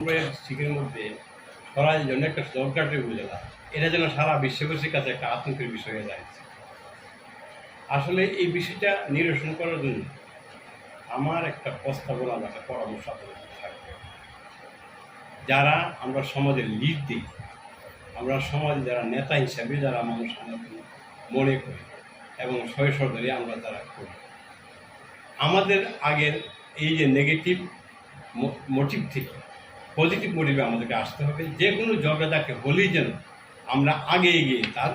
ডিস্ট্রিক্টের মধ্যে জন্য একটা দরকারি উপজেলা এটা যেন সারা বিশ্ববাসীর কাছে একটা আতঙ্কের বিষয় হয়ে দাঁড়িয়েছে আসলে এই বিষয়টা নিরসন করার জন্য আমার একটা প্রস্তাবনা পরামর্শ থাকবে। যারা আমরা সমাজের লিড দিই, আমরা সমাজে যারা নেতা হিসাবে যারা মানুষ মনে করি এবং শৈশবধারী আমরা যারা করি, আমাদের আগের এই যে নেগেটিভ মোটিভ থেকে পজিটিভ মোটিভে আমাদেরকে আসতে হবে। যে কোনো ঝগড়াটাকে হলেই যেন আমরা আগে এগিয়ে তার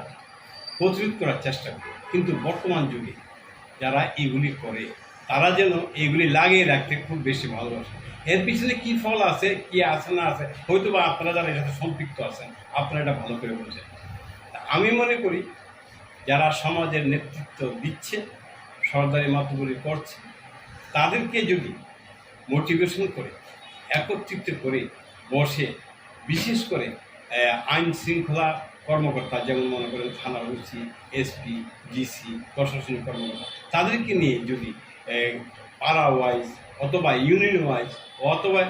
প্রতিরোধ করার চেষ্টা করি। কিন্তু বর্তমান যুগে যারা এগুলি করে, তারা যেন এগুলি লাগিয়ে রাখতে খুব বেশি ভালোবাসে। এর পিছনে কি ফল আছে, কি আছে না আছে হয়তো বা আপনারা যারা এর সম্পৃক্ত আছেন, আপনারা এটা ভালো করে বোঝেন। আমি মনে করি, যারা সমাজের নেতৃত্ব দিচ্ছে সরকারি মাতগুলি করছে, তাদেরকে যদি মোটিভেশন করে একত্রিত করে বসে, বিশেষ করে আইন শৃঙ্খলা কর্মকর্তা, যেমন মনে করেন থানার ওসি এসপি ডিসি, প্রশাসনিক কর্মকর্তা, তাদেরকে নিয়ে যদি পাড়া ওয়াইজ অথবা ইউনিয়ন ওয়াইজ অথবা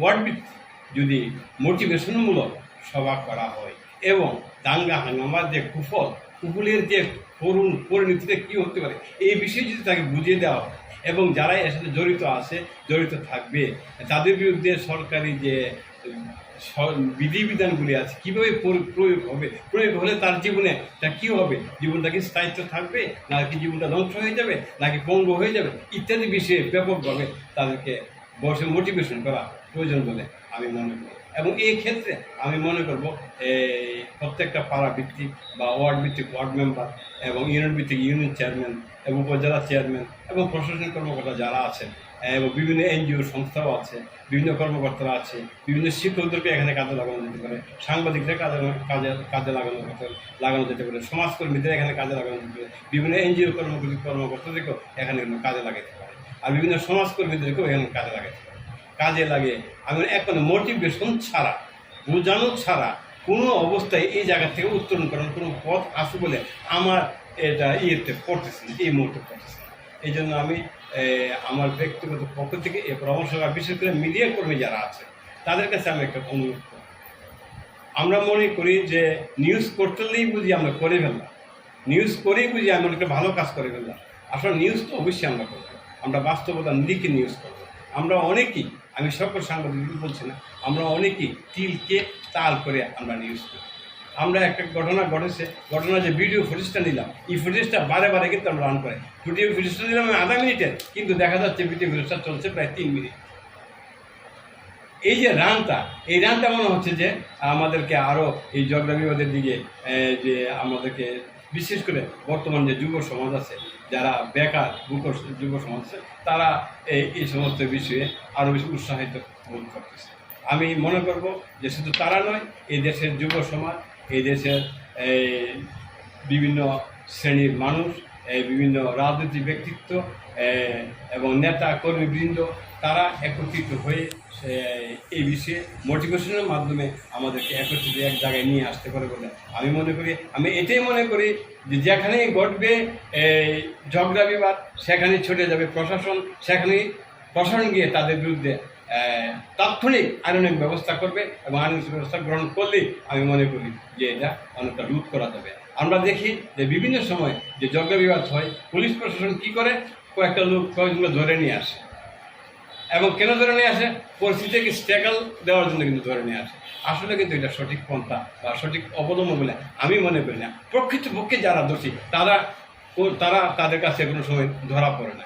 ওয়ার্ড ভিত্তিক যদি মোটিভেশনমূলক সভা করা হয় এবং দাঙ্গা হাঙ্গামার যে কুফল কুফলের যে করুণ পরিণতিতে কী হতে পারে, এই বিষয়ে যদি তাকে বুঝিয়ে দেওয়া হয় এবং যারা এর সাথে জড়িত আছে, জড়িত থাকবে, তাদের বিরুদ্ধে সরকারি যে বিধিবিধানগুলি আছে, কীভাবে প্রয়োগ- প্রয়োগ হবে, প্রয়োগ হলে তার জীবনে তা কী হবে? জীবনটা কি স্থায়িত্ব থাকবে? নাকি জীবনটা ধ্বংস হয়ে যাবে? নাকি পঙ্গু হয়ে যাবে? ইত্যাদি বিষয়ে ব্যাপকভাবে তাদেরকে বসে মোটিভেশন করা প্রয়োজন বলে আমি মনে করি। এবং এই ক্ষেত্রে আমি মনে করব এই প্রত্যেকটা পাড়া ভিত্তিক বা ওয়ার্ড ভিত্তিক ওয়ার্ড মেম্বার এবং ইউনিয়ন ভিত্তিক ইউনিয়ন চেয়ারম্যান এবং উপজেলা চেয়ারম্যান এবং প্রশাসনিক কর্মকর্তা যারা আছেন এবং বিভিন্ন এনজিও সংস্থাও আছে, বিভিন্ন কর্মকর্তারা আছে, বিভিন্ন শিক্ষকদেরকে এখানে কাজে লাগানো যেতে পারে, সাংবাদিকদের কাজে কাজে কাজে লাগানো যেতে লাগানো যেতে পারে, সমাজকর্মীদের এখানে কাজে লাগানো যেতে পারে, বিভিন্ন এনজিও কর্মকর্তা কর্মকর্তাদেরকেও এখানে কাজে লাগাতে পারে, আর বিভিন্ন সমাজকর্মীদেরকেও এখানে কাজে লাগাতে পারে। কাজে লাগে। আমি এখন মোটিভেশন ছাড়া বোঝানো ছাড়া কোনো অবস্থায় এই জায়গা থেকে উত্তরণ করার কোনো পথ আছে বলে আমার এটা ইয়েতে পড়তেছে না, এই মুহূর্তে পড়তেছে। এই জন্য আমি আমার ব্যক্তিগত পক্ষ থেকে এই পরামর্শ বিশেষ করে মিডিয়া কর্মী যারা আছে তাদের কাছে আমি একটা অনুরোধ করব। আমরা মনে করি যে নিউজ করতেলেই বুঝি আমরা করে ফেললাম। নিউজ করেই বুঝি আমরা একটা ভালো কাজ করে ফেললাম। আসলে নিউজ তো অবশ্যই আমরা করব। আমরা বাস্তবতা লিখে নিউজ করব? আমরা অনেকেই আমি সকল সাংবাদিক বলছি না, আমরা অনেকেই তিলকে তাল করে আমরা নিউজ করি। আমরা একটা ঘটনা ঘটেছে ঘটনা যে ভিডিও ফুটেজটা নিলাম, এই ফুটেজটা বারে বারে কিন্তু আমরা রান করে ভিডিও ফুটেজটা নিলাম আধা মিনিটের, কিন্তু দেখা যাচ্ছে ভিডিও ফুটেজটা চলছে প্রায় তিন মিনিট। এই যে রানটা, এই রানটা মনে হচ্ছে যে আমাদেরকে আরও এই ঝগড়া বিবাদের দিকে যে আমাদেরকে বিশেষ করে বর্তমান যে যুব সমাজ আছে, যারা বেকার যুব সমাজ আছে, তারা এই এই সমস্ত বিষয়ে আরও বেশি উৎসাহিত বোধ করতেছে। আমি মনে করব যে শুধু তারা নয়, এই দেশের যুব সমাজ, এই দেশের বিভিন্ন শ্রেণির মানুষ বিভিন্ন রাজনৈতিক ব্যক্তিত্ব এবং নেতা কর্মীবৃন্দ তারা একত্রিত হয়ে এই বিষয়ে মোটিভেশনের মাধ্যমে আমাদেরকে একত্রিত এক জায়গায় নিয়ে আসতে পারে বলে আমি মনে করি। আমি এটাই মনে করি যে যেখানেই ঘটবে ঝগড়া বিবাদ, সেখানেই ছুটে যাবে প্রশাসন, সেখানেই প্রশাসন গিয়ে তাদের বিরুদ্ধে তাৎক্ষণিক আইনের ব্যবস্থা করবে এবং আইন ব্যবস্থা গ্রহণ করলেই আমি মনে করি যে এটা অনেকটা রোধ করা যাবে। আমরা দেখি যে বিভিন্ন সময় যে যজ্ঞ বিবাদ হয়, পুলিশ প্রশাসন কি করে? কয়েকটা লোক কয়েকগুলো ধরে নিয়ে আসে। এবং কেন ধরে নিয়ে আসে? পরিস্থিতিকে স্ট্যাকল দেওয়ার জন্য কিন্তু ধরে নিয়ে আসে। আসলে কিন্তু এটা সঠিক পন্থা বা সঠিক অবলম্বন বলে আমি মনে করি না। প্রকৃতপক্ষে যারা দোষী, তারা তারা তাদের কাছে কোনো সময় ধরা পড়ে না।